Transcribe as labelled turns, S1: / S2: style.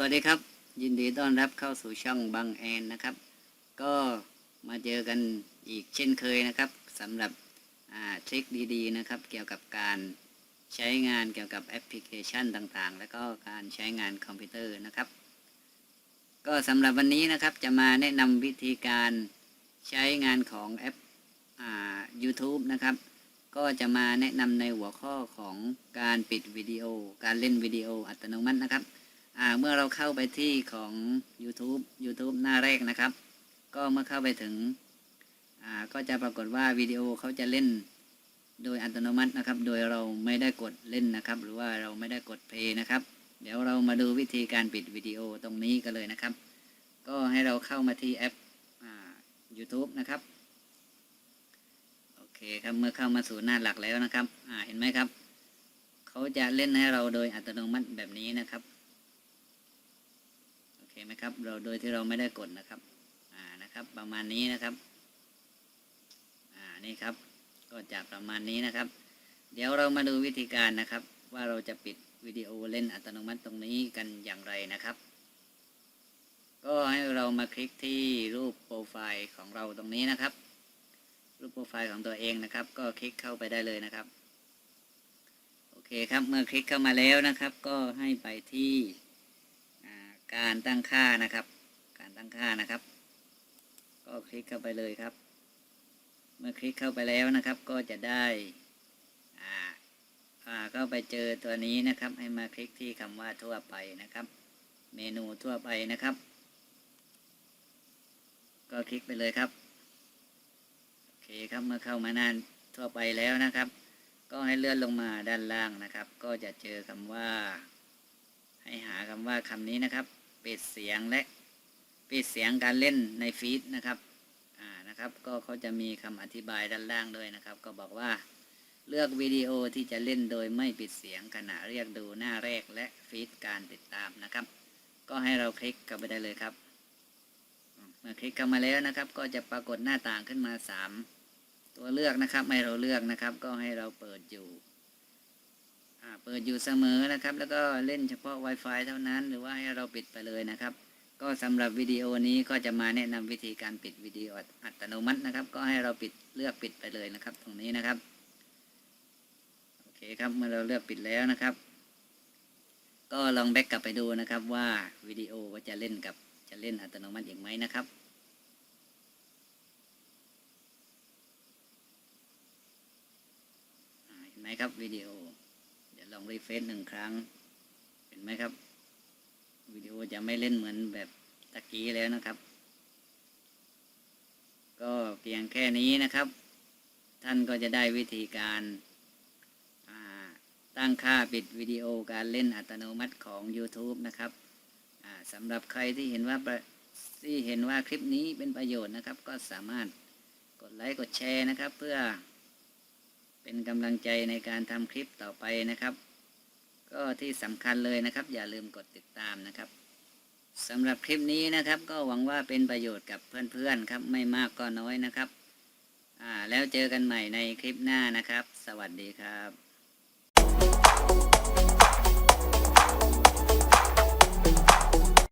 S1: สวัสดีครับ ยินดีต้อนรับเข้าสู่ช่องบางแอนนะครับ ก็มาเจอกันอีกเช่นเคยนะครับสำหรับทริคดีๆนะครับ เกี่ยวกับการใช้งานเกี่ยวกับแอปพลิเคชันต่างๆ แล้วก็การใช้งานคอมพิวเตอร์นะครับ ก็สำหรับวันนี้นะครับจะมาแนะนำวิธีการใช้งานของแอปอ่า YouTube นะครับ ก็จะมาแนะนำในหัวข้อของการปิดวิดีโอ การเล่นวิดีโออัตโนมัตินะครับ เมื่อเราเข้าไปที่ของ YouTube YouTube หน้าแรกนะครับ ก็เมื่อเข้าไปถึงอ่าก็จะปรากฏว่าวิดีโอเขาจะเล่นโดยอัตโนมัตินะครับ โดยเราไม่ได้กดเล่นนะครับ หรือว่าเราไม่ได้กดเพลย์นะครับ เดี๋ยวเรามาดูวิธีการปิดวิดีโอตรงนี้กันเลยนะครับ ก็ให้เราเข้ามาที่แอปอ่า YouTube นะครับโอเคครับเมื่อเข้ามาสู่หน้าหลักแล้วนะครับอ่าเห็นไหมครับ เขาจะเล่นให้เราโดยอัตโนมัติแบบนี้นะครับ โอเคไหมครับ เราโดยที่เราไม่ได้กดนะครับ อ่านะครับ ประมาณนี้นะครับ อ่านี่ครับ ก็จะประมาณนี้นะครับ เดี๋ยวเรามาดูวิธีการนะครับ ว่าเราจะปิดวิดีโอเล่นอัตโนมัติตรงนี้กันอย่างไรนะครับ ก็ให้เรามาคลิกที่รูปโปรไฟล์ของเราตรงนี้นะครับ รูปโปรไฟล์ของตัวเองนะครับ ก็คลิกเข้าไปได้เลยนะครับ โอเคครับ เมื่อคลิกเข้ามาแล้วนะครับ ก็ให้ไปที่ การตั้งค่านะครับ การตั้งค่านะครับ ก็คลิกเข้าไปเลยครับ เมื่อคลิกเข้าไปแล้วนะครับ ก็จะได้อ่าอ่าก็ไปเจอตัวนี้นะครับ ให้มาคลิกที่คำว่าทั่วไปนะครับ เมนูทั่วไปนะครับ ก็คลิกไปเลยครับโอเคครับเมื่อเข้ามาหน้าทั่วไปแล้วนะครับ ก็ให้เลื่อนลงมาด้านล่างนะครับ ก็จะเจอคำว่า ให้หาคำว่าคำนี้นะครับ ปิดเสียงและปิดเสียงการเล่นในฟีดนะครับอ่านะครับก็เขาจะมีคำอธิบายด้านล่างด้วยนะครับ ก็บอกว่าเลือกวิดีโอที่จะเล่นโดยไม่ปิดเสียงขณะเรียกดูหน้าแรกและฟีดการติดตามนะครับ ก็ให้เราคลิกเข้าไปได้เลยครับเมื่อคลิกเข้ามาแล้วนะครับ ก็จะปรากฏหน้าต่างขึ้นมาสามตัวเลือกนะครับ ให้เราเลือกนะครับ ก็ให้เราเปิดอยู่ เปิดอยู่เสมอนะครับ แล้วก็เล่นเฉพาะ Wi-Fi เท่านั้น หรือว่าให้เราปิดไปเลยนะครับ ก็สำหรับวิดีโอนี้ก็จะมาแนะนำวิธีการปิดวิดีโออัตโนมัตินะครับ ก็ให้เราปิดเลือกปิดไปเลยนะครับ ตรงนี้นะครับโอเคครับเมื่อเราเลือกปิดแล้วนะครับ ก็ลองแบ็กกลับไปดูนะครับว่าวิดีโอว่าจะเล่นกับจะเล่นอัตโนมัติอีกไหมนะครับเห็นไหมครับวิดีโอ รีเฟซหนึ่งครั้ง เห็นไหมครับ วิดีโอจะไม่เล่นเหมือนแบบตะกี้แล้วนะครับ ก็เพียงแค่นี้นะครับ ท่านก็จะได้วิธีการาตั้งค่าปิดวิดีโอการเล่นอัตโนมัติของ YouTube นะครับสำหรับใครที่เห็นว่าที่เห็นว่าคลิปนี้เป็นประโยชน์นะครับ ก็สามารถกดไลค์กดแชร์นะครับ เพื่อเป็นกำลังใจในการทำคลิปต่อไปนะครับ ก็ที่สำคัญเลยนะครับ อย่าลืมกดติดตามนะครับสำหรับคลิปนี้นะครับ ก็หวังว่าเป็นประโยชน์กับเพื่อนๆครับ ไม่มากก็น้อยนะครับอ่าแล้วเจอกันใหม่ในคลิปหน้านะครับ สวัสดีครับ